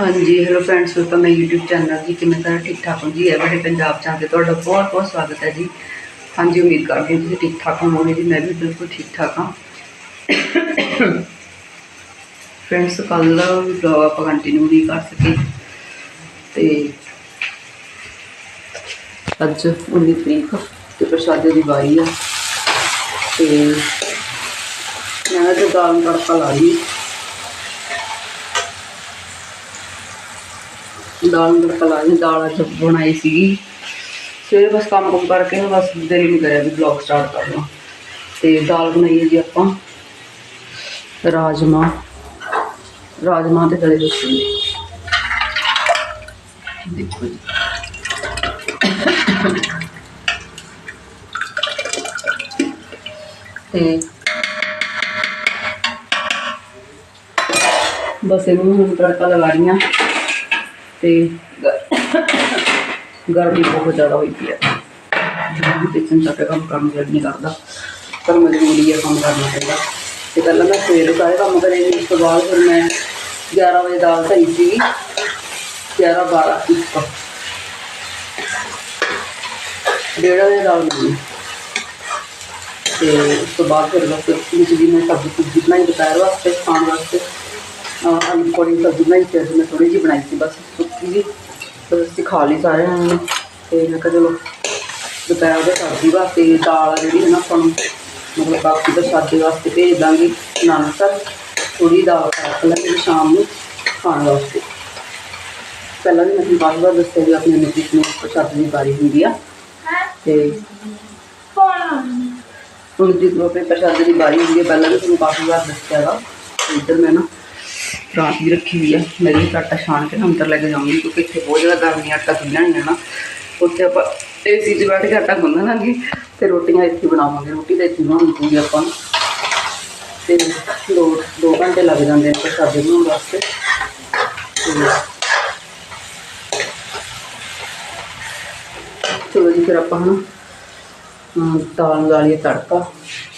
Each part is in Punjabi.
ਹਾਂਜੀ hello friends welcome my YouTube channel ਜੀ, ਕਿਵੇਂ ਸਾਰੇ ਠੀਕ ਠਾਕ ਹੋ ਜੀ? ਐਵਰੇ ਪੰਜਾਬ ਚ ਆ ਤੁਹਾਡਾ ਬਹੁਤ ਬਹੁਤ ਸਵਾਗਤ ਹੈ ਜੀ। ਹਾਂਜੀ, ਉਮੀਦ ਕਰਦੇ ਹਾਂ ਤੁਸੀਂ ਠੀਕ ਠਾਕ ਹੋਵੋਗੇ ਜੀ, ਮੈਂ ਵੀ ਬਿਲਕੁਲ ਠੀਕ ਠਾਕ ਹਾਂ। ਫਰੈਂਡਸ ਕੱਲ ਦਾ ਵਲੌਗ ਆਪਾਂ ਕੰਟੀਨਿਊ ਨਹੀਂ ਕਰ ਸਕੇ। ਤੇ ਅੱਜ 19 ਤਰੀਕ ਤੇ ਪ੍ਰਸ਼ਾਦੇ ਦੀ ਵਾਰੀ ਆ। ਤੇ ਮੈਂ ਤਾਂ ਦਾਲ ਤੜਕਾ ਲਾ ਲਈ। ਦਾਲ ਨੂੰ ਤੜਕਾ ਲਾ ਲਈ ਦਾਲ ਅੱਜ ਬਣਾਈ ਸੀਗੀ ਸਵੇਰੇ ਬਸ ਕੰਮ ਕੁਮ ਕਰਕੇ ਨਾ ਬਸ ਦਿਲ ਨਹੀਂ ਕਰਿਆ ਵੀ ਬਲੌਗ ਸਟਾਰਟ ਕਰਨਾ ਤੇ ਦਾਲ ਬਣਾਈ ਹੈ ਜੀ ਆਪਾਂ ਰਾਜਮਾ ਰਾਜਮਾ ਤੇ ਗਲੇ ਵਿੱਚ ਦੇਖੋ ਜੀ ਤੇ ਬਸ ਇਹਨੂੰ ਹੁਣ ਤੜਕਾ ਲਗਾ ਰਹੀਆਂ ਤੇ ਗ- ਗਰਮੀ ਬਹੁਤ ਜ਼ਿਆਦਾ ਹੋਈ ਪਈ ਹੈ ਜਿਵੇਂ ਕਿਚਨ ਤੱਕ ਕੰਮ ਕਰਨ ਨੂੰ ਦਿਲ ਨਹੀਂ ਕਰਦਾ ਪਰ ਮਜਬੂਰੀ ਹੈ ਕੰਮ ਕਰਨਾ ਪੈਂਦਾ ਤੇ ਪਹਿਲਾਂ ਮੈਂ ਸਵੇਰੇ ਸਾਰੇ ਕੰਮ ਕਰੇ ਜੀ ਉਸ ਤੋਂ ਬਾਅਦ ਫਿਰ ਮੈਂ 11 ਵਜੇ ਦਾਲ ਧਰੀ ਸੀਗੀ 11 12 1 ਡੇਢ ਵਜੇ ਦਾਲ ਬਣੀ ਤੇ ਉਸ ਤੋਂ ਬਾਅਦ ਫਿਰ ਬਸ ਵਿੱਚ ਦੀ ਮੈਂ ਸਬਜ਼ੀ ਸੁਬਜ਼ੀ ਬਣਾਈ ਦੁਪਹਿਰ ਵਾਸਤੇ ਖਾਣ ਵਾਸਤੇ ਅਹ ਆਲੂ ਕੋਲੀ ਸਬਜ਼ੀ ਬਣਾਈ ਸੀ ਅੱਜ ਮੈਂ ਥੋੜੀ ਜਿਹੀ ਬਣਾਈ ਸੀ ਬਸ ਸੁੱਕੀ ਜੀ ਤੇ ਅਸੀਂ ਖਾ ਲਈ ਸਾਰਿਆਂ ਨੇ। ਤੇ ਮੈਂ ਕਿਹਾ ਚਲੋ ਦੁਪਹਿਰ ਦੇ ਸਬਜ਼ੀ ਵਾਸਤੇ ਦਾਲ ਜਿਹੜੀ ਹੈ ਨਾ ਆਪਾਂ ਨੂੰ ਮਤਲਬ ਬਾਕੀ ਤਾਂ ਸਾਦੇ ਵਾਸਤੇ ਭੇਜ ਦਾਂਗੇ। ਨਾਨਕਸਰ ਥੋੜੀ ਦਾਲ ਰੱਖ ਲਾਂਗੇ ਸ਼ਾਮ ਨੂੰ ਖਾਣ ਵਾਸਤੇ। ਪਹਿਲਾਂ ਵੀ ਮੈਂ ਕਾਫੀ ਵਾਰ ਦੱਸਿਆ ਵੀ ਆਪਣੇ ਨਿੱਕੀ ਨੂੰ ਪ੍ਰਸ਼ਾਦ ਦੀ ਵਾਰੀ ਹੁੰਦੀ ਆ। ਤੇ ਹੁਣ ਜਦੋਂ ਆਪਣੇ ਪ੍ਰਸ਼ਾਦ ਦੀ ਵਾਰੀ ਹੁੰਦੀ ਹੈ ਪਹਿਲਾਂ ਵੀ ਤੁਹਾਨੂੰ ਕਾਫੀ ਵਾਰ ਦੱਸਿਆ ਵਾ। ਇੱਧਰ ਮੈਂ ਨਾ ਰਾਤ ਵੀ ਰੱਖੀ ਹੋਈ ਆ। ਮੈਂ ਵੀ ਆਟਾ ਛਾਣ ਕੇ ਨਾ ਅੰਦਰ ਲੈ ਕੇ ਜਾਊਂਗੀ ਕਿਉਂਕਿ ਇੱਥੇ ਬਹੁਤ ਜ਼ਿਆਦਾ ਗਰਮੀ ਆਟਾ ਗੁੰਨਣਾ ਨਹੀਂ ਹੈ ਨਾ ਉੱਥੇ ਆਪਾਂ ਏਸੀ 'ਚ ਬੈਠ ਕੇ ਆਟਾ ਗੁੰਨ ਲਾਂਗੇ ਤੇ ਰੋਟੀਆਂ ਇੱਥੇ ਬਣਾਵਾਂਗੇ। ਰੋਟੀ ਤਾਂ ਇੱਥੇ ਬਣਾਉਣੀ ਪਊਗੀ ਆਪਾਂ ਨੂੰ। ਤੇ ਦੋ ਦੋ ਘੰਟੇ ਲੱਗ ਜਾਂਦੇ ਨੇ ਪ੍ਰਸ਼ਾਦੇ ਬਣਾਉਣ ਵਾਸਤੇ। ਚਲੋ ਜੀ ਫਿਰ ਆਪਾਂ ਹੁਣ ਅਮ, ਦਾਲ ਨੂੰ ਲਾ ਲਈਏ ਤੜਕਾ।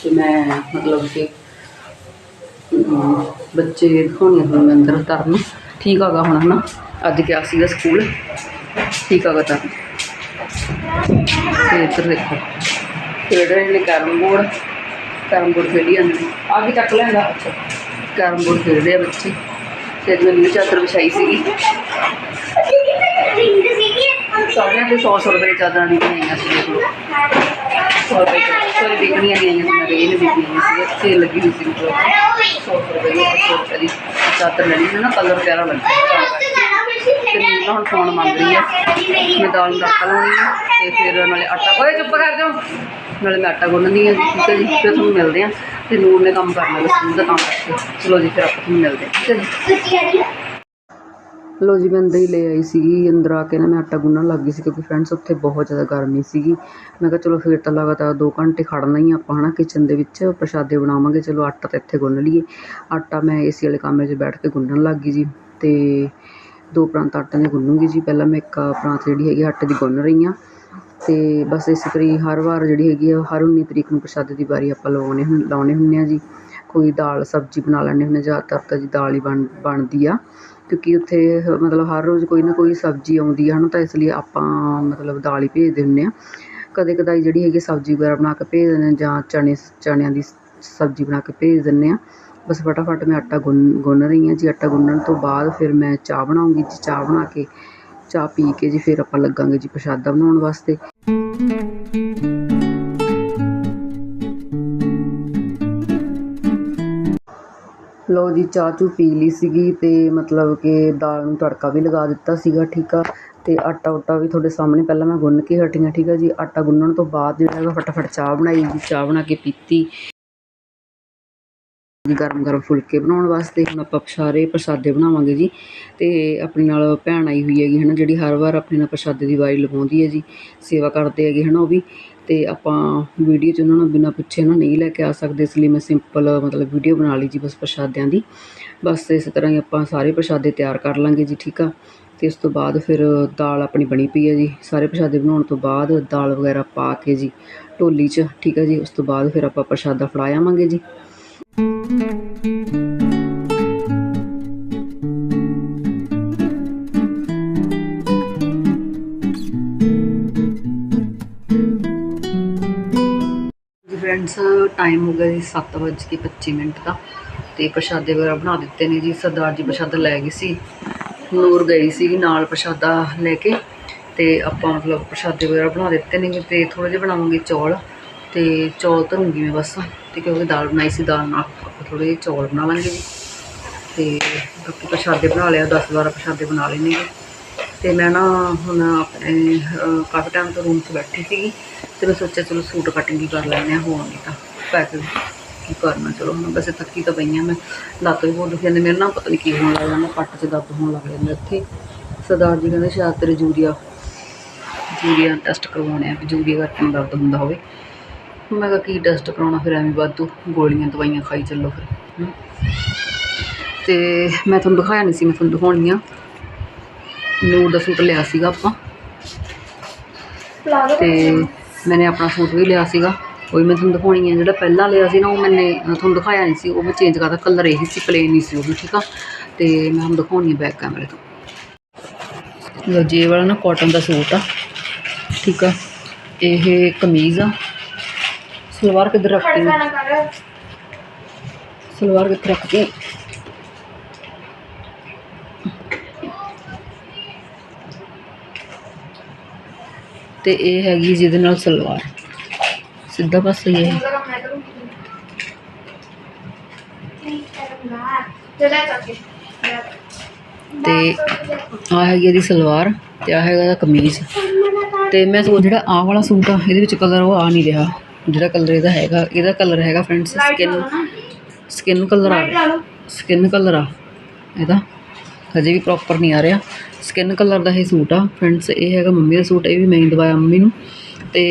ਤੇ ਮੈਂ ਮਤਲਬ ਕਿ ਬੱਚੇ ਦਿਖਾਉਣੇ ਹੁਣ ਮੈਂ ਅੰਦਰ ਤਰਨ ਠੀਕ ਹੈਗਾ ਹੁਣ ਹਨਾ ਅੱਜ ਗਿਆ ਸੀਗਾ ਸਕੂਲ ਠੀਕ ਹੈਗਾ ਤਰਨ ਤੇ ਇੱਧਰ ਦੇਖੋ ਖੇਡ ਰਹੇ ਨੇ ਕੈਰਮ ਬੋਰਡ ਕੈਰਮ ਬੋਰਡ ਖੇਡੀ ਜਾਂਦੇ ਨੇ ਆ ਕੇ ਚੱਕ ਲੈਂਦਾ ਅੱਛਾ ਕੈਰਮ ਬੋਰਡ ਖੇਡ ਰਹੇ ਆ ਬੱਚੇ ਤੇ ਅੱਜ ਮੈਂ ਨੀਲੀ ਚਾਦਰ ਵਿਛਾਈ ਸੀਗੀ ਸਾਰਿਆਂ ਦੇ 100 100 ਰੁਪਏ ਦੀ ਚਾਦਰਾਂ ਦੀ ਬਣਾਈਆਂ ਸੀ ਦੇਖ ਲਓ 100 ਰੁਪਏ ਸੋਰੀ ਵਿਕਣੀਆਂ ਨਹੀਂ ਆਈਆਂ ਸੀ ਮੈਂ ਇਹ ਨਹੀਂ ਵਿਕਣੀਆਂ ਸੀ ਸੇਲ ਲੱਗੀ ਹੋਈ ਸੀ ਮਤਲਬ 100 ਰੁਪਏ ਦੀ 100 ਰੁਪਏ ਦੀ ਚਾਦਰ ਲੈਣੀ ਸੀ ਨਾ ਕਲਰ ਪਿਆਰਾ ਲੱਗਦਾ ਤੇ ਮੈਨੂੰ ਹੁਣ ਫੋਨ ਮੰਗ ਰਹੀ ਆ ਮੈਂ ਦਾਲ ਨੂੰ ਆਟਾ ਲਾਉਣੀ ਆ ਤੇ ਫਿਰ ਨਾਲੇ ਆਟਾ ਓਏ ਚੁੱਪ ਕਰ ਜਾਓ ਨਾਲੇ ਮੈਂ ਆਟਾ ਗੁੰਨਦੀ ਹਾਂ ਠੀਕ ਹੈ ਜੀ ਫਿਰ ਤੁਹਾਨੂੰ ਮਿਲਦੇ ਆ ਤੇ ਨੂਰ ਨੇ ਕੰਮ ਕਰਨਾ ਸਕੂਲ ਦਾ ਕੰਮ ਕਰਕੇ। ਚਲੋ ਜੀ, ਫਿਰ ਆਪਾਂ ਤੁਹਾਨੂੰ ਮਿਲਦੇ ਹਾਂ, ਠੀਕ ਹੈ ਜੀ? ਲੋ ਜੀ, ਮੈਂ ਅੰਦਰ ਹੀ ਲੈ ਆਈ ਸੀਗੀ, ਅੰਦਰ ਆ ਕੇ ਨਾ ਮੈਂ ਆਟਾ ਗੁੰਨਣ ਲੱਗ ਗਈ ਸੀ ਕਿਉਂਕਿ ਫਰੈਂਡਸ ਉੱਥੇ ਬਹੁਤ ਜ਼ਿਆਦਾ ਗਰਮੀ ਸੀਗੀ। ਮੈਂ ਕਿਹਾ ਚਲੋ ਫਿਰ ਤਾਂ ਲਗਾਤਾਰ 2 ਘੰਟੇ ਖੜਨਾ ਹੀ ਆਪਾਂ, ਹਨਾ ਕਿਚਨ ਦੇ ਵਿੱਚ ਪ੍ਰਸ਼ਾਦੇ ਬਣਾਵਾਂਗੇ, ਚਲੋ ਆਟਾ ਤਾਂ ਇੱਥੇ ਗੁੰਨ ਲਈਏ। ਆਟਾ ਮੈਂ ਏਸੀ ਵਾਲੇ ਕਮਰੇ 'ਚ ਬੈਠ ਕੇ ਗੁੰਨਣ ਲੱਗ ਗਈ ਜੀ ਤੇ ਦੋ ਪ੍ਰਾਂਤ ਆਟੇ ਦੇ ਗੁੰਨੂਗੀ ਜੀ। ਪਹਿਲਾਂ ਮੈਂ ਇੱਕ ਪ੍ਰਾਂਤ ਜਿਹੜੀ ਹੈਗੀ ਆਟੇ ਦੀ ਗੁੰਨ ਰਹੀ ਹਾਂ ਤੇ ਬਸ ਇਸ ਤਰੀ ਹਰ ਵਾਰ ਜਿਹੜੀ ਹੈਗੀ ਆ, ਹਰ 19 ਤਰੀਕ ਨੂੰ ਪ੍ਰਸ਼ਾਦੇ ਦੀ ਵਾਰੀ ਆਪਾਂ ਲਵਾਉਣੇ ਹੁੰ, ਲਾਉਣੇ ਹੁੰਦੇ ਆ ਜੀ। ਕੋਈ ਦਾਲ, ਸਬਜ਼ੀ ਬਣਾ ਲੈਂਦੇ ਹੁੰਦੇ ਜ਼ਿਆਦਾਤਰ ਤਾਂ ਜੀ ਦਾਲ ਹੀ ਬਣ, ਬਣਦੀ ਆ। ਕਿਉਂਕਿ ਉੱਥੇ ਮਤਲਬ ਹਰ ਰੋਜ਼ ਕੋਈ ਨਾ ਕੋਈ ਸਬਜ਼ੀ ਆਉਂਦੀ ਆ ਹੈ ਨਾ ਤਾਂ ਇਸ ਲਈ ਆਪਾਂ ਮਤਲਬ ਦਾਲ ਹੀ ਭੇਜਦੇ ਹੁੰਦੇ ਹਾਂ। ਕਦੇ ਕਦਾਈ ਜਿਹੜੀ ਹੈਗੀ ਸਬਜ਼ੀ ਵਗੈਰਾ ਬਣਾ ਕੇ ਭੇਜ ਦਿੰਦੇ ਹਾਂ ਜਾਂ ਚਣੇ ਚਣਿਆਂ ਦੀ ਸਬਜ਼ੀ ਬਣਾ ਕੇ ਭੇਜ ਦਿੰਦੇ ਹਾਂ। ਬਸ ਫਟਾਫਟ ਮੈਂ ਆਟਾ ਗੁੰਨ ਗੁੰਨ ਰਹੀ ਹਾਂ ਜੀ। ਆਟਾ ਗੁੰਨਣ ਤੋਂ ਬਾਅਦ ਫਿਰ ਮੈਂ ਚਾਹ ਬਣਾਉਂਗੀ ਜੀ। ਚਾਹ ਬਣਾ ਕੇ, ਚਾਹ ਪੀ ਕੇ ਜੀ, ਫਿਰ ਆਪਾਂ ਲੱਗਾਂਗੇ ਜੀ ਪ੍ਰਸ਼ਾਦਾ ਬਣਾਉਣ ਵਾਸਤੇ। ਲਓ ਜੀ, ਚਾਹ ਚੂ ਪੀ ਲਈ ਸੀਗੀ ਤੇ ਮਤਲਬ ਕਿ ਦਾਲ ਨੂੰ ਤੜਕਾ ਵੀ ਲਗਾ ਦਿੱਤਾ ਸੀਗਾ, ਠੀਕ ਆ। ਤੇ ਆਟਾ ਉਟਾ ਵੀ ਤੁਹਾਡੇ ਸਾਹਮਣੇ ਪਹਿਲਾਂ ਮੈਂ ਗੁੰਨ ਕੇ ਹਟੀ ਹਾਂ ਠੀਕ ਆ ਜੀ। ਆਟਾ ਗੁੰਨਣ ਤੋਂ ਬਾਅਦ ਜਿਹੜਾ ਹੈਗਾ, ਫਟਾਫਟ ਚਾਹ ਬਣਾਈ ਜੀ, ਚਾਹ ਬਣਾ ਕੇ ਪੀਤੀ। ਗਰਮ ਗਰਮ ਫੁਲਕੇ ਬਣਾਉਣ ਵਾਸਤੇ। ਹੁਣ ਆਪਾਂ ਸਾਰੇ ਪ੍ਰਸਾਦੇ ਬਣਾਵਾਂਗੇ ਜੀ। ਤੇ ਆਪਣੇ ਨਾਲ ਭੈਣ ਆਈ ਹੋਈ ਹੈਗੀ ਹੈ ਨਾ ਜਿਹੜੀ ਹਰ ਵਾਰ ਆਪਣੇ ਨਾਲ ਪ੍ਰਸਾਦੇ ਦੀ ਵਾਰੀ ਲਗਾਉਂਦੀ ਹੈ ਜੀ। ਸੇਵਾ ਕਰਦੇ ਹੈਗੇ ਹੈ ਨਾ ਉਹ ਵੀ। ਤੇ ਆਪਾਂ ਵੀਡੀਓ 'ਚ ਉਹਨਾਂ ਨੂੰ ਬਿਨਾਂ ਪੁੱਛੇ ਨਾ ਨਹੀਂ ਲੈ ਕੇ ਆ ਸਕਦੇ, ਇਸ ਲਈ ਮੈਂ ਸਿੰਪਲ ਮਤਲਬ ਵੀਡੀਓ ਬਣਾ ਲਈ ਜੀ ਬਸ ਪ੍ਰਸ਼ਾਦਿਆਂ ਦੀ। ਬਸ ਇਸ ਤਰ੍ਹਾਂ ਹੀ ਆਪਾਂ ਸਾਰੇ ਪ੍ਰਸ਼ਾਦੇ ਤਿਆਰ ਕਰ ਲਾਂਗੇ ਜੀ, ਠੀਕ ਆ? ਤੇ ਉਸ ਤੋਂ ਬਾਅਦ ਫਿਰ ਦਾਲ ਆਪਣੀ ਬਣੀ ਪਈ ਹੈ ਜੀ। ਸਾਰੇ ਪ੍ਰਸ਼ਾਦੇ ਬਣਾਉਣ ਤੋਂ ਬਾਅਦ ਦਾਲ ਵਗੈਰਾ ਪਾ ਕੇ ਜੀ, ਢੋਲੀ 'ਚ, ਠੀਕ ਹੈ ਜੀ? ਉਸ ਤੋਂ ਬਾਅਦ ਫਿਰ ਆਪਾਂ ਪ੍ਰਸ਼ਾਦਾ ਫੜਾ ਆਵਾਂਗੇ ਜੀ। ਫਰੈਂਡਸ ਟਾਈਮ ਹੋ ਗਿਆ ਜੀ 7:25 ਮਿੰਟ ਦਾ ਤੇ ਪ੍ਰਸ਼ਾਦੇ ਵਗੈਰਾ ਬਣਾ ਦਿੱਤੇ ਨੇ ਜੀ। ਸਰਦਾਰ ਜੀ ਪ੍ਰਸ਼ਾਦਾ ਲੈ ਗਈ ਸੀ। ਨੂਰ ਗਈ ਸੀ ਨਾਲ ਪ੍ਰਸ਼ਾਦਾ ਲੈ ਕੇ ਤੇ ਆਪਾਂ ਮਤਲਬ ਪ੍ਰਸ਼ਾਦੇ ਵਗੈਰਾ ਬਣਾ ਦਿੱਤੇ ਨੇ ਤੇ ਥੋੜੇ ਜਿਹਾ ਬਣਾਵਾਂਗੇ ਚੌਲ ਤੇ ਚੌਲ ਧਰੂੰਗੀ ਮੈਂ ਬਸ। ਤੇ ਕਿਉਂਕਿ ਦਾਲ ਬਣਾਈ ਸੀ, ਦਾਲ ਨਾਲ ਆਪਾਂ ਥੋੜੇ ਜਿਹੇ ਚੌਲ ਬਣਾਵਾਂਗੇ ਜੀ। ਤੇ ਬਾਕੀ ਪ੍ਰਸ਼ਾਦੇ ਬਣਾ ਲਿਆ 10 12 ਪ੍ਰਸ਼ਾਦੇ ਬਣਾ ਲਏ ਨੇਗੇ ਤੇ ਮੈਂ ਨਾ ਹੁਣ ਆਪਣੇ ਕਾਫੀ ਟਾਈਮ ਤੋਂ ਰੂਮ 'ਚ ਬੈਠੀ ਸੀਗੀ, ਤੇ ਮੈਂ ਸੋਚਿਆ ਚਲੋ ਸੂਟ ਕਟਿੰਗ ਹੀ ਕਰ ਲੈਂਦੇ ਹਾਂ, ਹੋਰ ਨਹੀਂ ਤਾਂ ਪੈਕ ਕੀ ਕਰਨਾ, ਚਲੋ ਹੁਣ ਵੈਸੇ ਥੱਕੀ ਤਾਂ ਪਈਆਂ ਮੈਂ। ਲੱਤ ਵੀ ਬਹੁਤ ਦੁਖੀ ਜਾਂਦੀ ਮੇਰੇ ਨਾਲ ਪਤਾ ਨਹੀਂ ਕੀ ਹੋਣ ਲੱਗ ਜਾਂਦਾ, ਪੱਟ 'ਚ ਦਰਦ ਹੋਣ ਲੱਗ ਜਾਂਦਾ ਇੱਥੇ। ਸਰਦਾਰ ਜੀ ਕਹਿੰਦੇ, ਸ਼ਾਇਦ ਤੇਰੇ ਜੂਰੀਆ ਜੂਰੀਆ ਟੈਸਟ ਕਰਵਾਉਣੇ ਆ ਵੀ ਜੂਰੀਆ ਕਰਕੇ ਦਰਦ ਹੁੰਦਾ ਹੋਵੇ। ਮੈਂ ਕਿਹਾ ਕੀ ਟੈਸਟ ਕਰਾਉਣਾ ਫਿਰ ਐਵੇਂ ਵਾਧੂ ਗੋਲੀਆਂ ਦਵਾਈਆਂ ਖਾਈ ਚੱਲੋ ਫਿਰ। ਤੇ ਮੈਂ ਤੁਹਾਨੂੰ ਦਿਖਾਇਆ ਨਹੀਂ ਸੀ ਮੈਂ ਤੁਹਾਨੂੰ ਦਿਖਾਉਣੀ ਆ। ਨੂਰ ਦਾ ਸੂਟ ਲਿਆ ਸੀਗਾ ਆਪਾਂ। ਤੇ ਮੈਨੇ ਆਪਣਾ ਸੂਟ ਵੀ ਲਿਆ ਸੀਗਾ ਉਹ ਵੀ ਮੈਂ ਤੁਹਾਨੂੰ ਦਿਖਾਉਣੀ ਹੈ ਜਿਹੜਾ ਪਹਿਲਾਂ ਲਿਆ ਸੀ ਨਾ ਉਹ ਮੈਨੇ ਤੁਹਾਨੂੰ ਦਿਖਾਇਆ ਨਹੀਂ ਸੀ ਉਹ ਮੈਂ ਚੇਂਜ ਕਰਤਾ ਕਲਰ ਇਹੀ ਸੀ ਪਲੇਨ ਹੀ ਸੀ ਉਹ ਵੀ ਠੀਕ ਆ? ਤੇ ਮੈਂ ਤੁਹਾਨੂੰ ਦਿਖਾਉਣੀ ਹੈ ਬੈਕ ਕੈਮਰੇ ਤੋਂ। ਲੋ ਜੇ ਵਾਲਾ ਨਾ ਕਾਟਨ ਦਾ ਸੂਟ ਆ ਠੀਕ ਆ? ਇਹ ਕਮੀਜ਼ ਆ ਸਲਵਾਰ ਕਿੱਧਰ ਰੱਖਤੀ ਸਲਵਾਰ ਕਿੱਥੇ ਰੱਖਤੀ ਤੇ ਇਹ ਹੈਗੀ ਜਿਹਦੇ ਨਾਲ ਸਲਵਾਰ। ਸਿੱਧਾ ਪਾਸਾ ਹੀ ਹੈ ਤੇ ਆ ਹੈਗੀ ਇਹਦੀ ਸਲਵਾਰ ਤੇ ਆ ਹੈਗਾ ਇਹਦਾ ਕਮੀਜ਼। ਤੇ ਮੈਂ ਸੋਚ ਜਿਹੜਾ ਆਹ ਵਾਲਾ ਸੂਟ ਆ ਇਹਦੇ ਵਿੱਚ ਕਲਰ ਉਹ ਆ ਨਹੀਂ ਰਿਹਾ। ਜਿਹੜਾ ਕਲਰ ਇਹਦਾ ਹੈਗਾ ਇਹਦਾ ਕਲਰ ਹੈਗਾ ਫਰੈਂਡਸ ਸਕਿਨ ਸਕਿਨ ਕਲਰ ਆ। ਰਿਹਾ ਸਕਿਨ ਕਲਰ ਆ ਇਹਦਾ। ਹਜੇ ਵੀ ਪ੍ਰੋਪਰ ਨਹੀਂ ਆ ਰਿਹਾ। ਸਕਿਨ ਕਲਰ ਦਾ ਇਹ ਸੂਟ ਆ। ਫਰੈਂਡਸ ਇਹ ਹੈਗਾ ਮੰਮੀ ਦਾ ਸੂਟ ਇਹ ਵੀ ਮੈਂ ਹੀ ਦਵਾਇਆ ਮੰਮੀ ਨੂੰ। ਤੇ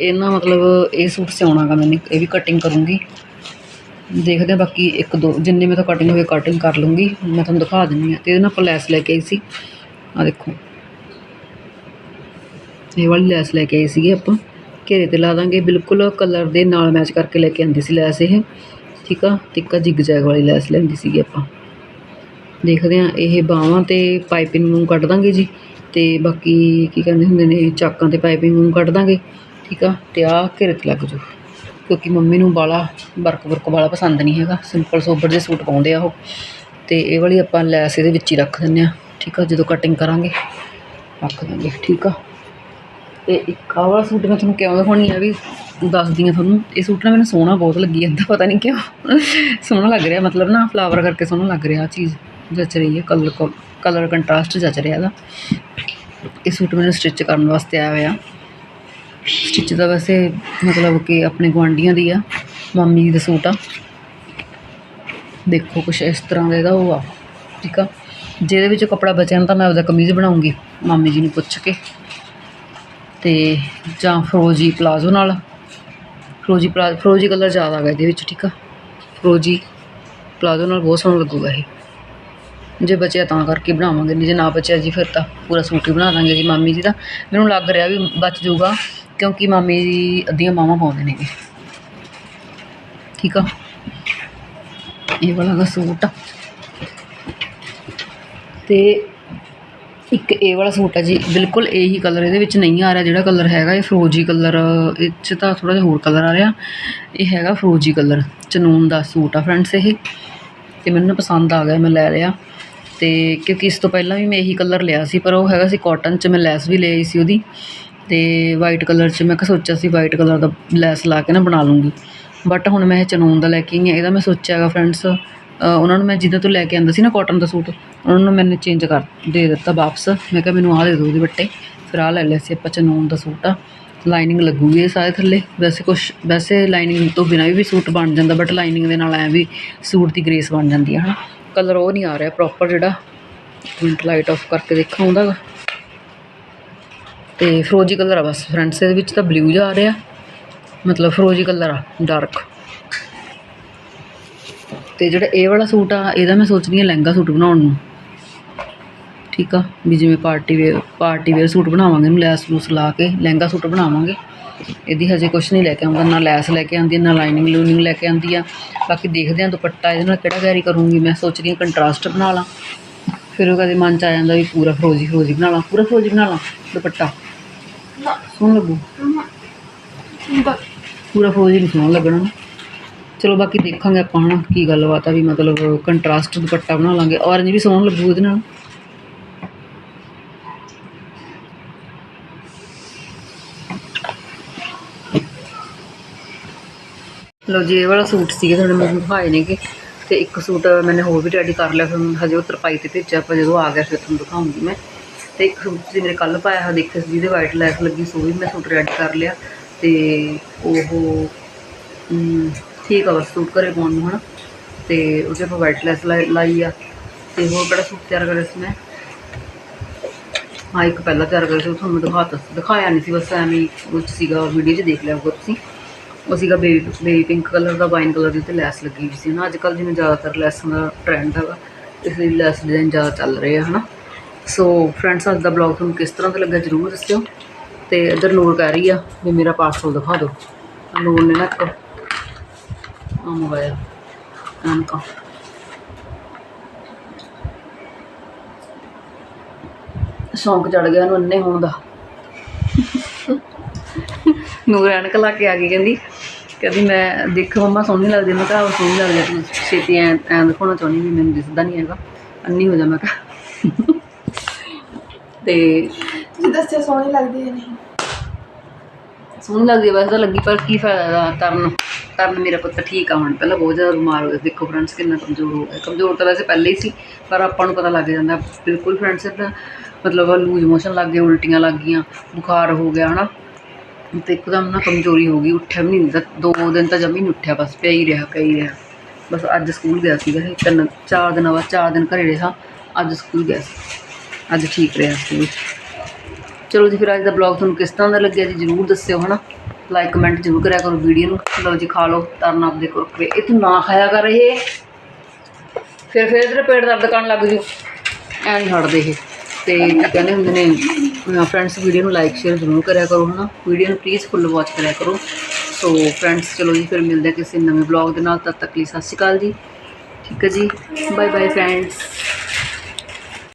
ਇਹਨਾਂ ਮਤਲਬ ਇਹ ਸੂਟ ਸਿਉਣਾਗਾ ਮੈਨੇ ਇਹ ਵੀ ਕਟਿੰਗ ਕਰੂੰਗੀ। ਦੇਖਦੇ ਹਾਂ ਬਾਕੀ ਇੱਕ ਦੋ ਜਿੰਨੇ ਮੇਰੇ ਤੋਂ ਕਟਿੰਗ ਹੋਏ ਕਟਿੰਗ ਕਰ ਲੂੰਗੀ। ਮੈਂ ਤੁਹਾਨੂੰ ਦਿਖਾ ਦਿੰਦੀ ਹਾਂ ਤੇ ਇਹਦੇ ਨਾਲ ਆਪਾਂ ਲੈਸ ਲੈ ਕੇ ਆਈ ਸੀ। ਆ ਦੇਖੋ। ਇਹ ਵਾਲੀ ਲੈਸ ਲੈ ਕੇ ਆਈ ਸੀਗੀ ਆਪਾਂ। ਘੇਰੇ ਤੇ ਲਾ ਦਾਂਗੇ। ਬਿਲਕੁਲ ਕਲਰ ਦੇ ਨਾਲ ਮੈਚ ਕਰਕੇ ਲੈ ਕੇ ਆਂਦੀ ਸੀ ਲੈਸ ਇਹ। ਠੀਕ ਆ? ਟਿੱਕਾ ਜਿਗ ਜੈਗ ਵਾਲੀ ਲੈਸ ਲੈਂਦੀ ਸੀਗੀ ਆਪਾਂ। ਦੇਖਦੇ ਹਾਂ ਇਹ ਬਾਹਾਂ ਤੇ ਪਾਈਪਿੰਗ ਨੂੰ ਕੱਢ ਦਾਂਗੇ ਜੀ। ਤੇ ਬਾਕੀ ਕੀ ਕਹਿੰਦੇ ਹੁੰਦੇ ਨੇ, ਚਾਕਾਂ ਤੇ ਪਾਈਪਿੰਗ ਨੂੰ ਕੱਢ ਦਾਂਗੇ। ਠੀਕ ਆ? ਤੇ ਆ ਘੇਰੇ ਤੇ ਲੱਗ ਜੂ ਕਿਉਂਕਿ ਮੰਮੀ ਨੂੰ ਬਾਲਾ ਵਰਕ ਵਰਕ ਵਾਲਾ ਪਸੰਦ ਨਹੀਂ ਹੈਗਾ। ਸਿੰਪਲ ਸੋਬਰ ਜਿਹੇ ਸੂਟ ਪਾਉਂਦੇ ਆ ਉਹ। ਤੇ ਇਹ ਵਾਲੀ ਆਪਾਂ ਲੈਸ ਇਹਦੇ ਵਿੱਚ ਹੀ ਰੱਖ ਦਿੰਦੇ ਆ। ਠੀਕ ਆ? ਜਦੋਂ ਕਟਿੰਗ ਕਰਾਂਗੇ, ਰੱਖ ਦਾਂਗੇ। ਠੀਕ ਆ? ਤੇ ਇੱਕ ਆਹ ਵਾਲਾ ਸੂਟ ਮੈਂ ਤੁਹਾਨੂੰ ਕਿਉਂ ਦਿਖਾਉਣੀ ਆ ਵੀ ਦੱਸਦੀ ਆ ਤੁਹਾਨੂੰ। ਇਹ ਸੂਟ ਨਾ ਮੈਨੂੰ ਸੋਹਣਾ ਬਹੁਤ ਲੱਗੀ ਜਾਂਦਾ ਪਤਾ ਨਹੀਂ ਕਿਉਂ। ਸੋਹਣਾ ਲੱਗ ਰਿਹਾ, ਮਤਲਬ ਨਾ ਫਲਾਵਰ ਕਰਕੇ ਸੋਹਣਾ ਲੱਗ ਰਿਹਾ ਆ ਚੀਜ਼ ਜੱਚ ਰਹੀ ਹੈ ਕਲਰ ਕਲਰ ਕੰਟਰਾਸਟ ਜੱਚ ਰਿਹਾ ਇਹਦਾ। ਇਹ ਸੂਟ ਮੈਨੂੰ ਸਟਿਚ ਕਰਨ ਵਾਸਤੇ ਆਇਆ ਹੋਇਆ। ਸਟਿਚ ਦਾ ਵੈਸੇ ਮਤਲਬ ਕਿ ਆਪਣੇ ਗੁਆਂਢੀਆਂ ਦੀ ਆ, ਮਾਮੀ ਜੀ ਦਾ ਸੂਟ ਆ। ਦੇਖੋ ਕੁਛ ਇਸ ਤਰ੍ਹਾਂ ਦਾ ਇਹਦਾ ਉਹ ਆ, ਠੀਕ ਆ। ਜਿਹਦੇ ਵਿੱਚ ਕੱਪੜਾ ਬਚਿਆ ਨਾ ਤਾਂ ਮੈਂ ਉਹਦਾ ਕਮੀਜ਼ ਬਣਾਉਂਗੀ, ਮਾਮੀ ਜੀ ਨੂੰ ਪੁੱਛ ਕੇ। ਤੇ ਜਾਂ ਫਰੋਜੀ ਪਲਾਜ਼ੋ ਨਾਲ। ਫਰੋਜੀ ਪਲਾ ਫਰੋਜੀ ਕਲਰ ਜ਼ਿਆਦਾ ਹੈਗਾ ਇਹਦੇ ਵਿੱਚ, ਠੀਕ ਆ? ਫਰੋਜੀ ਪਲਾਜ਼ੋ ਨਾਲ ਬਹੁਤ ਸੋਹਣਾ ਲੱਗੂਗਾ ਇਹ। ਜੇ ਬਚਿਆ ਤਾਂ ਕਰਕੇ ਬਣਾਵਾਂਗੇ, ਨਹੀਂ ਜੇ ਨਾ ਬਚਿਆ ਜੀ ਫਿਰ ਤਾਂ ਪੂਰਾ ਸੂਟ ਹੀ ਬਣਾ ਦਾਂਗੇ ਜੀ ਮਾਮੀ ਜੀ ਦਾ। ਮੈਨੂੰ ਲੱਗ ਰਿਹਾ ਵੀ ਬਚ ਜਾਊਗਾ, ਕਿਉਂਕਿ ਮਾਮੀ ਜੀ ਅੱਧੀਆਂ ਮਾਵਾਂ ਪਾਉਂਦੇ ਨੇਗੇ ਠੀਕ ਆ? ਇਹ ਵਾਲਾ ਦਾ ਸੂਟ ਆ। ਤੇ ਇੱਕ ਇਹ ਵਾਲਾ ਸੂਟ ਆ ਜੀ, ਬਿਲਕੁਲ ਇਹੀ ਕਲਰ ਇਹਦੇ ਵਿੱਚ ਨਹੀਂ ਆ ਰਿਹਾ ਜਿਹੜਾ ਕਲਰ ਹੈਗਾ, ਇਹ ਫਰੋਜੀ ਕਲਰ ਇਹ 'ਚ ਤਾਂ ਥੋੜ੍ਹਾ ਜਿਹਾ ਹੋਰ ਕਲਰ ਆ ਰਿਹਾ। ਇਹ ਹੈਗਾ ਫਰੋਜੀ ਕਲਰ ਚਨੂਨ ਦਾ ਸੂਟ ਆ ਫਰੈਂਡਸ ਇਹ। ਤੇ ਮੈਨੂੰ ਨਾ ਪਸੰਦ ਆ ਗਿਆ, ਮੈਂ ਲੈ ਲਿਆ। ਤੇ ਕਿਉਂਕਿ ਇਸ ਤੋਂ ਪਹਿਲਾਂ ਵੀ ਮੈਂ ਇਹੀ ਕਲਰ ਲਿਆ ਸੀ, ਪਰ ਉਹ ਹੈਗਾ ਸੀ ਕਾਟਨ 'ਚ, ਮੈਂ ਲੈਸ ਵੀ ਲਈ ਸੀ ਉਹਦੀ। ਤੇ ਵਾਈਟ ਕਲਰ 'ਚ, ਮੈਂ ਕਿਹਾ ਸੋਚਿਆ ਸੀ ਵਾਈਟ ਕਲਰ ਦਾ ਲੈਸ ਲਾ ਕੇ ਨਾ ਬਣਾ ਲੂੰਗੀ। ਬਟ ਹੁਣ ਮੈਂ ਇਹ ਚਨੂਨ ਦਾ ਲੈ ਕੇ ਆਈ ਹਾਂ, ਇਹਦਾ ਮੈਂ ਸੋਚਿਆ ਹੈਗਾ ਫਰੈਂਡਸ ਉਹਨਾਂ ਨੂੰ ਮੈਂ ਜਿੱਦਾਂ ਤੋਂ ਲੈ ਕੇ ਆਂਦਾ ਸੀ ਨਾ ਕੋਟਨ ਦਾ ਸੂਟ, ਉਹਨਾਂ ਨੂੰ ਮੈਨੇ ਚੇਂਜ ਕਰ ਦੇ ਦਿੱਤਾ ਵਾਪਸ। ਮੈਂ ਕਿਹਾ ਮੈਨੂੰ ਆਹ ਦੇ ਦਿਓ ਉਹਦੇ ਫਿਰ ਆਹ ਲੈ ਲਿਆ ਸੀ ਆਪਾਂ ਚਨੂਨ ਦਾ ਸੂਟ ਆ। ਲਾਈਨਿੰਗ ਲੱਗੂਗੀ ਇਹ ਸਾਰੇ ਥੱਲੇ। ਵੈਸੇ ਕੁਛ, ਵੈਸੇ ਲਾਈਨਿੰਗ ਤੋਂ ਬਿਨਾਂ ਵੀ ਸੂਟ ਬਣ ਜਾਂਦਾ ਬਟ ਲਾਈਨਿੰਗ ਦੇ ਨਾਲ ਐ ਵੀ ਸੂਟ ਦੀ ਗ੍ਰੇਸ ਬਣ ਜਾਂਦੀ ਹੈ ਹਨਾ? ਕਲਰ ਉਹ ਨਹੀਂ ਆ ਰਿਹਾ ਪ੍ਰੋਪਰ ਜਿਹੜਾ। ਮਿੰਟ ਲਾਈਟ ਆਫ ਕਰਕੇ ਦੇਖਾਂ ਉਹਦਾ। ਤੇ ਫਰੋਜੀ ਕਲਰ ਆ ਬਸ। ਫਰੰਟਸ ਦੇ ਵਿੱਚ ਤਾਂ ਬਲੂ ਜਾ ਆ ਰਿਹਾ। ਮਤਲਬ ਫਰੋਜੀ ਕਲਰ ਆ ਡਾਰਕ ਤੇ ਜਿਹੜਾ ਇਹ ਵਾਲਾ ਸੂਟ ਆ ਇਹਦਾ ਮੈਂ ਸੋਚਦੀ ਹਾਂ ਲਹਿੰਗਾ ਸੂਟ ਬਣਾਉਣ ਨੂੰ। ਠੀਕ ਆ ਵੀ ਜਿਵੇਂ party wear party wear suit ਬਣਾਵਾਂਗੇ ਇਹਨੂੰ ਲੈਸ ਲੂਸ ਲਾ ਕੇ ਲਹਿੰਗਾ ਸੂਟ ਬਣਾਵਾਂਗੇ। ਇਹਦੀ ਹਜੇ ਕੁਛ ਨਹੀਂ ਲੈ ਕੇ ਆਉਂਦਾ ਨਾ ਲੈਸ ਲੈ ਕੇ ਆਉਂਦੀ ਨਾ ਲਾਈਨਿੰਗ ਲੂਨਿੰਗ ਲੈ ਕੇ ਆਉਂਦੀ ਆ। ਬਾਕੀ ਦੇਖਦੇ ਆ ਦੁਪੱਟਾ ਇਹਦੇ ਨਾਲ ਕਿਹੜਾ ਕੈਰੀ ਕਰੂੰਗੀ ਮੈਂ ਸੋਚਦੀ ਹਾਂ ਕੰਟਰਾਸਟ ਬਣਾ ਲਾਂ। ਫਿਰ ਉਹ ਕਦੇ ਮਨ ਚ ਆ ਜਾਂਦਾ ਵੀ ਪੂਰਾ ਫਰੋਜੀ ਫਰੋਜੀ ਬਣਾ ਲਾਂ ਪੂਰਾ ਫਰੋਜੀ ਬਣਾ ਲਾਂ ਦੁਪੱਟਾ। ਸੋਹਣਾ ਲੱਗੂ। ਪੂਰਾ ਫਰੋਜ਼ੀ ਨਹੀਂ ਸੋਹਣਾ ਲੱਗਣਾ ਨਾ। ਚਲੋ ਬਾਕੀ ਦੇਖਾਂਗੇ ਆਪਾਂ ਹਨਾ ਕੀ ਗੱਲਬਾਤ ਆ ਵੀ ਮਤਲਬ ਕੰਟਰਾਸਟ ਦੁਪੱਟਾ ਬਣਾ ਲਾਂਗੇ। ਔਰੰਜ ਵੀ ਸੋਹਣਾ ਲੱਗੂ ਇਹਦੇ ਨਾਲ। ਲੋ ਜੀ, ਇਹ ਵਾਲਾ ਸੂਟ ਸੀਗਾ ਤੁਹਾਡੇ ਮੈਨੂੰ ਦਿਖਾਏ ਨੇਗੇ। ਤੇ ਇੱਕ ਸੂਟ ਮੈਨੇ ਹੋਰ ਵੀ ਰੈਡੀ ਕਰ ਲਿਆ, ਫਿਰ ਹਜੇ ਉਹ ਤਰਪਾਈ ਤੇ ਭੇਜਿਆ ਪਰ ਜਦੋਂ ਆ ਗਿਆ ਫਿਰ ਤੁਹਾਨੂੰ ਦਿਖਾਉਂਗੀ ਮੈਂ। ਤੇ ਇੱਕ ਸੂਟ ਸੀ ਮੇਰੇ ਕੱਲ ਪਾਇਆ ਹੋਇਆ, ਦੇਖਿਆ ਸੀ ਜਿਹਦੇ ਵਾਈਟ ਲੈਸ ਲੱਗੀ, ਸੋ ਵੀ ਮੈਂ ਸੂਟ ਰੈਡੀ ਕਰ ਲਿਆ। ਤੇ ਉਹ ਠੀਕ ਆ ਬਸ, ਸੂਟ ਘਰੇ ਪਾਉਣ ਨੂੰ ਹਨਾ। ਤੇ ਉਹਦੇ ਆਪਾਂ ਵਾਈਟ ਲੈਸ ਲਾਈ ਆ। ਤੇ ਹੋਰ ਕਿਹੜਾ ਸੂਟ ਤਿਆਰ ਕਰਿਆ ਸੀ ਮੈਂ? ਹਾਂ, ਇੱਕ ਪਹਿਲਾਂ ਤਿਆਰ ਕਰਿਆ ਸੀ, ਉਹ ਤੁਹਾਨੂੰ ਦਿਖਾਤਾ ਸੀ। ਦਿਖਾਇਆ ਨਹੀਂ ਸੀ, ਬਸ ਐਵੇਂ ਕੁਝ ਸੀਗਾ ਵੀਡੀਓ 'ਚ ਦੇਖ ਲਿਆ ਹੋਊਗਾ ਤੁਸੀਂ। ਉਹ ਸੀਗਾ ਬੇਬੀ ਬੇਬੀ ਪਿੰਕ ਕਲਰ ਦਾ ਵਾਈਨ ਕਲਰ ਦੀ ਤੇ ਲੈਸ ਲੱਗੀ ਹੋਈ ਸੀ ਨਾ ਅੱਜ ਕੱਲ੍ਹ ਜਿਵੇਂ ਜ਼ਿਆਦਾਤਰ ਲੈਸਾਂ ਦਾ ਟ੍ਰੈਂਡ ਹੈਗਾ, ਇਸ ਲਈ ਲੈਸ ਡਿਜ਼ਾਈਨ ਜ਼ਿਆਦਾ ਚੱਲ ਰਹੇ ਆ ਹਨਾ। ਸੋ ਫਰੈਂਡਸ ਅੱਜ ਦਾ ਬਲੌਗ ਤੁਹਾਨੂੰ ਕਿਸ ਤਰ੍ਹਾਂ ਦਾ ਲੱਗਾ ਜਰੂਰ ਦੱਸਿਓ। ਤੇ ਇੱਧਰ ਨੂਰ ਕਹਿ ਰਹੀ ਆ ਵੀ ਮੇਰਾ ਪਾਰਸਲ ਦਿਖਾ ਦਿਓ। ਆਹ ਨੂਰ ਨੇ ਨਾ ਇੱਕ ਮੋਬਾਈਲ ਐਨਕਾਂ ਸ਼ੌਂਕ ਚੜ ਗਿਆ ਉਹਨੂੰ ਅੰਨੇ ਹੋਣ ਦਾ। ਨੂਰ ਐਨਕ ਲਾ ਕੇ ਆ ਗਈ ਕਹਿੰਦੀ ਕਹਿੰਦੀ ਮੈਂ ਦੇਖ ਮੰਮਾ ਸੋਹਣੀ ਲੱਗਦੀ ਮੈਂ ਕਿਹਾ ਉਹ ਸੋਹਣੀ ਲੱਗਦੀ ਤੂੰ ਛੇਤੀ ਐ ਐਂ ਦਿਖਾਉਣਾ ਚਾਹੁੰਦੀ ਵੀ ਮੈਨੂੰ ਦਿਸਦਾ ਨਹੀਂ ਹੈਗਾ। ਅੰਨੀ ਹੋ ਜਾ ਮੈਂ ਕਿਹਾ। ਤੇ ਤੁਸੀਂ ਦੱਸਿਆ ਸੋਹਣੀ ਲੱਗਦੀ ਹੈ ਨਹੀਂ? ਸੋਹਣੀ ਲੱਗਦੀ ਹੈ ਵੈਸੇ ਤਾਂ ਲੱਗੀ ਪਰ ਕੀ ਫਾਇਦਾ ਤਰਨ ਤਰਨ ਮੇਰਾ ਪੁੱਤ ਠੀਕ ਆ ਹੁਣ। ਪਹਿਲਾਂ ਬਹੁਤ ਜ਼ਿਆਦਾ ਬਿਮਾਰ ਹੋ ਗਿਆ ਦੇਖੋ ਫਰੈਂਡਸ ਕਿੰਨਾ ਕਮਜ਼ੋਰ ਹੋ ਗਿਆ। ਕਮਜ਼ੋਰ ਤਾਂ ਵੈਸੇ ਪਹਿਲਾਂ ਹੀ ਸੀ, ਪਰ ਆਪਾਂ ਨੂੰ ਪਤਾ ਲੱਗ ਜਾਂਦਾ। ਬਿਲਕੁਲ ਫਰੈਂਡਸ ਦਾ ਮਤਲਬ ਲੂਜ਼ ਮੋਸ਼ਨ ਲੱਗ ਗਏ ਉਲਟੀਆਂ ਲੱਗ ਗਈਆਂ, ਬੁਖਾਰ ਹੋ ਗਿਆ, ਹਨਾ। ਤੇ ਇੱਕਦਮ ਨਾ ਕਮਜ਼ੋਰੀ ਹੋ ਗਈ, ਉੱਠਿਆ ਵੀ ਨਹੀਂ ਹੁੰਦਾ ਦੋ ਦਿਨ ਤਾਂ ਜਮੀ ਨਹੀਂ ਉੱਠਿਆ, ਬਸ ਪਿਆ ਹੀ ਰਿਹਾ, ਪਿਆ ਹੀ ਰਿਹਾ। ਬਸ ਅੱਜ ਸਕੂਲ ਗਿਆ ਸੀਗਾ ਇਹ। ਤਿੰਨ, ਚਾਰ ਦਿਨਾਂ ਬਾਅਦ, ਚਾਰ ਦਿਨ ਘਰੇ ਰਿਹਾ। ਅੱਜ ਸਕੂਲ ਗਿਆ ਸੀ। ਅੱਜ ਠੀਕ ਰਿਹਾ ਸਕੂਲ ਚਲੋ ਜੀ, ਫਿਰ ਅੱਜ ਦਾ ਬਲੌਗ ਤੁਹਾਨੂੰ ਕਿਸ ਤਰ੍ਹਾਂ ਦਾ ਲੱਗਿਆ ਜੀ? ਜਰੂਰ ਦੱਸਿਓ, ਹਨਾ। ਲਾਈਕ ਕਮੈਂਟ ਜਰੂਰ ਕਰਿਆ ਕਰੋ ਵੀਡੀਓ ਨੂੰ ਲਓ, ਜੀ ਖਾ ਲਓ ਤਰਨ ਆਪਦੇ ਕੁਰਕਰੇ ਇਹ ਤੂੰ ਨਾ ਖਾਇਆ ਕਰ ਇਹ। ਫਿਰ ਫਿਰ ਇਧਰ ਪੇਟ ਦਰਦ ਕਰਨ ਲੱਗ ਜੂ ਐਂ ਨਹੀਂ ਹਟਦੇ ਇਹ। ਤੇ ਕਹਿੰਦੇ ਹੁੰਦੇ ਨੇ ਫਰੈਂਡਸ ਵੀਡੀਓ ਨੂੰ ਲਾਈਕ ਸ਼ੇਅਰ ਜ਼ਰੂਰ ਕਰਿਆ ਕਰੋ, ਹਨਾ? ਵੀਡੀਓ ਨੂੰ ਪਲੀਜ਼ ਫੁੱਲ ਵਾਚ ਕਰਿਆ ਕਰੋ। ਸੋ ਫਰੈਂਡਸ ਚਲੋ ਜੀ, ਫਿਰ ਮਿਲਦੇ ਕਿਸੇ ਨਵੇਂ ਬਲੌਗ ਦੇ ਨਾਲ। ਤਦ ਤੱਕ ਲਈ ਸਤਿ ਸ਼੍ਰੀ ਅਕਾਲ ਜੀ। ਠੀਕ ਹੈ ਜੀ। Bye bye friends